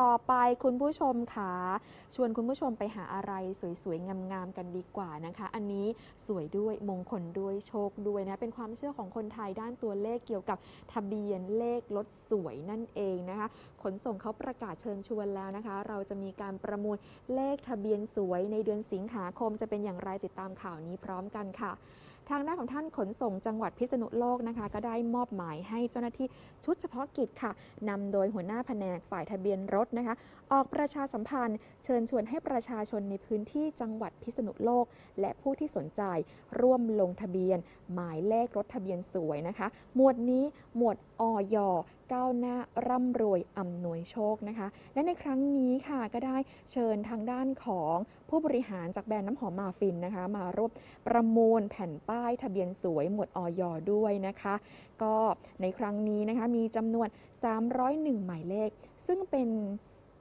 ต่อไปคุณผู้ชมค่ะชวนคุณผู้ชมไปหาอะไรสวยๆ งามๆ กันดีกว่านะคะ อันนี้สวยด้วยมงคลด้วยโชคด้วยนะ เป็นความเชื่อของคนไทยด้านตัวเลขเกี่ยวกับทะเบียนเลขรถสวยนั่นเองนะคะ ขนส่งเขาประกาศเชิญชวนแล้วนะคะ เราจะมีการประมูลเลขทะเบียนสวยในเดือนสิงหาคมจะเป็นอย่างไรติดตามข่าวนี้พร้อมกันค่ะ ทางด้านของท่านขนส่งจังหวัดพิษณุโลกนะคะ ก็ได้มอบหมายให้เจ้าหน้าที่ชุดเฉพาะกิจค่ะนำโดยหัวหน้าแผนกฝ่ายทะเบียนรถนะคะ ออกประชาสัมพันธ์ เชิญชวนให้ประชาชนในพื้นที่จังหวัดพิษณุโลก และผู้ที่สนใจ ร่วมลงทะเบียน หมายเลขรถทะเบียนสวยนะคะ หมวดนี้หมวดอย ก้าวหน้าร่ำรวยอำนวยโชคนะคะ และในครั้งนี้ค่ะก็ได้เชิญทางด้านของผู้บริหารจากแบรนด์น้ำหอมมาฟินนะคะ มาร่วมประมูลแผ่นป้ายทะเบียนสวยหมวดออยด้วยนะคะ ก็ในครั้งนี้นะคะมีจำนวน 301 หมายเลข ซึ่งเป็น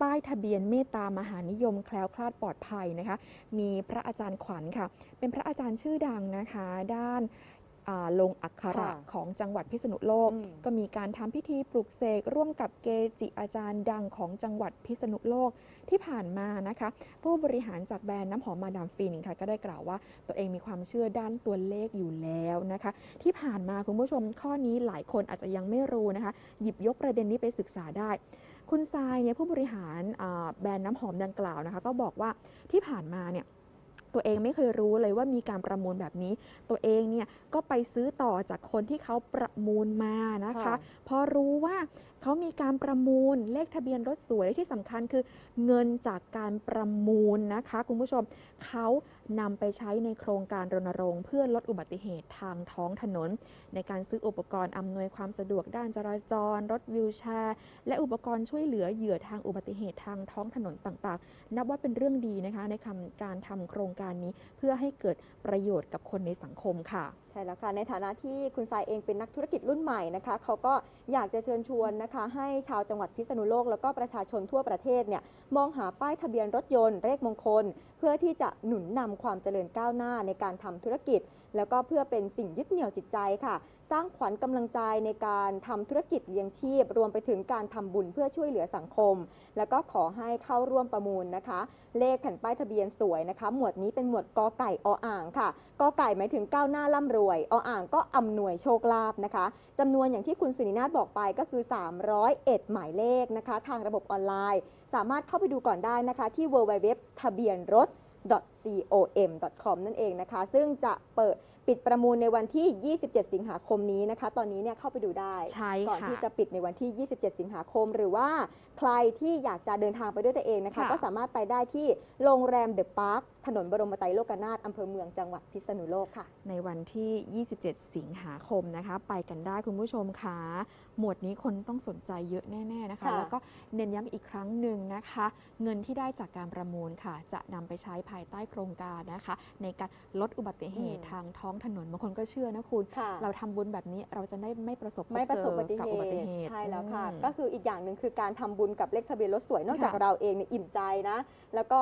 ป้ายทะเบียนเมตตามหานิยมแคล้วคลาดปลอดภัยนะคะ มีพระอาจารย์ขวัญค่ะ เป็นพระอาจารย์ชื่อดังนะคะ ด้าน ลงอักขระค่ะของจังหวัดพิษณุโลกอืมก็มีการทำพิธีปลุกเสกร่วมกับเกจิอาจารย์ดังของจังหวัดพิษณุโลกที่ผ่านมานะคะ ผู้บริหารจากแบรนด์น้ำหอมมาดามฟินค่ะ ก็ได้กล่าวว่าตัวเองมีความเชื่อด้านตัวเลขอยู่แล้วนะคะ ที่ผ่านมาคุณผู้ชมข้อนี้หลายคนอาจจะยังไม่รู้นะคะ หยิบยกประเด็นนี้ไปศึกษาได้คุณทรายเนี่ยผู้บริหารอ่าแบรนด์น้ำหอมดังกล่าวนะคะ ก็บอกว่าที่ผ่านมาเนี่ย ตัวเองไม่เคยรู้เลยว่ามีการประมูลแบบนี้ ตัวเองเนี่ยก็ไปซื้อต่อจากคนที่เขาประมูลมานะคะค่ะพอรู้ว่าเขามีการประมูลเลขทะเบียนรถสวยและที่สำคัญคือ เงินจากการประมูลนะคะ คุณผู้ชมเขานำไปใช้ในโครงการรณรงค์เพื่อลดอุบัติเหตุทางท้องถนน ในการซื้ออุปกรณ์อำนวยความสะดวกด้านจราจร รถวิวแชร์ และอุปกรณ์ช่วยเหลือเหยื่อทางอุบัติเหตุทางท้องถนนต่างๆ นับว่าเป็นเรื่องดีนะคะในคำการทำโครงการนี้ เพื่อให้เกิดประโยชน์กับคนในสังคมค่ะ ใช่แล้วค่ะ ในฐานะที่คุณทรายเองเป็นนักธุรกิจรุ่นใหม่นะคะเขาก็อยากจะเชิญชวนนะคะ ให้ชาวจังหวัดพิษณุโลก แล้วก็ประชาชนทั่วประเทศเนี่ยมองหาป้ายทะเบียนรถยนต์เลขมงคล เพื่อที่จะหนุนนำความเจริญก้าวหน้าในการทำธุรกิจ แล้วก็เพื่อเป็นสิ่งยึดเหนี่ยวจิตใจค่ะ สร้างขวัญกำลังใจในการทำธุรกิจเลี้ยงชีพ รวมไปถึงการทำบุญเพื่อช่วยเหลือสังคม แล้วก็ขอให้เข้าร่วมประมูลนะคะ เลขแผ่นป้ายทะเบียนสวยนะคะ หมวดนี้เป็นหมวดกอไก่ออ่างค่ะกอไก่หมายถึงก้าวหน้าร่ำรวยออ่างก็อำนวยโชคลาภนะคะจำนวนอย่างที่คุณสุนินาถบอกไปก็คือ 301 หมายเลขนะคะ ทางระบบออนไลน์ สามารถเข้าไปดูก่อนได้นะคะที่ www ทะเบียนรถ com นั่นเองนะคะ ซึ่งจะเปิดปิดประมูลในวันที่ 27 สิงหาคมนี้นะคะ ตอนนี้เนี่ยเข้าไปดูได้ ใช่ก่อนค่ะที่จะปิดในวันที่ 27 สิงหาคม หรือว่าใครที่อยากจะเดินทางไปด้วยตัวเองนะคะค่ะก็สามารถไปได้ที่โรงแรมเดอะพาร์ค ถนนบรมไตรโลกนาถอำเภอเมืองจังหวัดพิษณุโลกค่ะ ในวันที่ 27 สิงหาคมนะคะ ไปกันได้คุณผู้ชมค่ะ หมวดนี้คนต้องสนใจเยอะแน่ ๆนะคะค่ะแล้วก็เน้นย้ำอีกครั้งหนึ่งนะคะ เงินที่ได้จากการประมูลค่ะ จะนำไปใช้ภายใต้โครงการนะคะ ในการลดอุบัติเหตุทางท้องถนนบางคนก็เชื่อนะคุณค่ะเราทำบุญแบบนี้เราจะได้ไม่ประสบพบไม่ประสบเจอุบัติกับเหอุบัติตุเหตุใช่แล้วค่ะอืมก็คืออีกอย่างหนึ่งคือการทำบุญกับเลขทะเบียนรถสวยนอกจากค่ะเราเองเนี่ยอิ่มใจนะ แล้วก็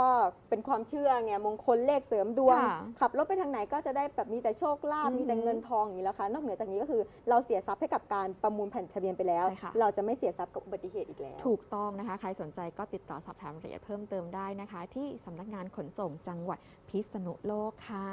เป็นความเชื่อไงมงคลเลขเสริมดวงค่ะขับรถไปทางไหนก็จะได้แบบมีแต่โชคลาภอือหือมีแต่เงินทองอย่างนี้แล้วค่ะนอกเหนือจากนี้ก็คือเราเสียทรัพย์ให้กับการประมูลแผ่นทะเบียนไปแล้วใช่ค่ะเราจะไม่เสียทรัพย์กับอุบัติเหตุอีกแล้ว ถูกต้องนะคะ ใครสนใจก็ติดต่อสอบถามรายละเอียดเพิ่มเติมได้นะคะ ที่สำนักงานขนส่งจังหวัดพิษณุโลกค่ะ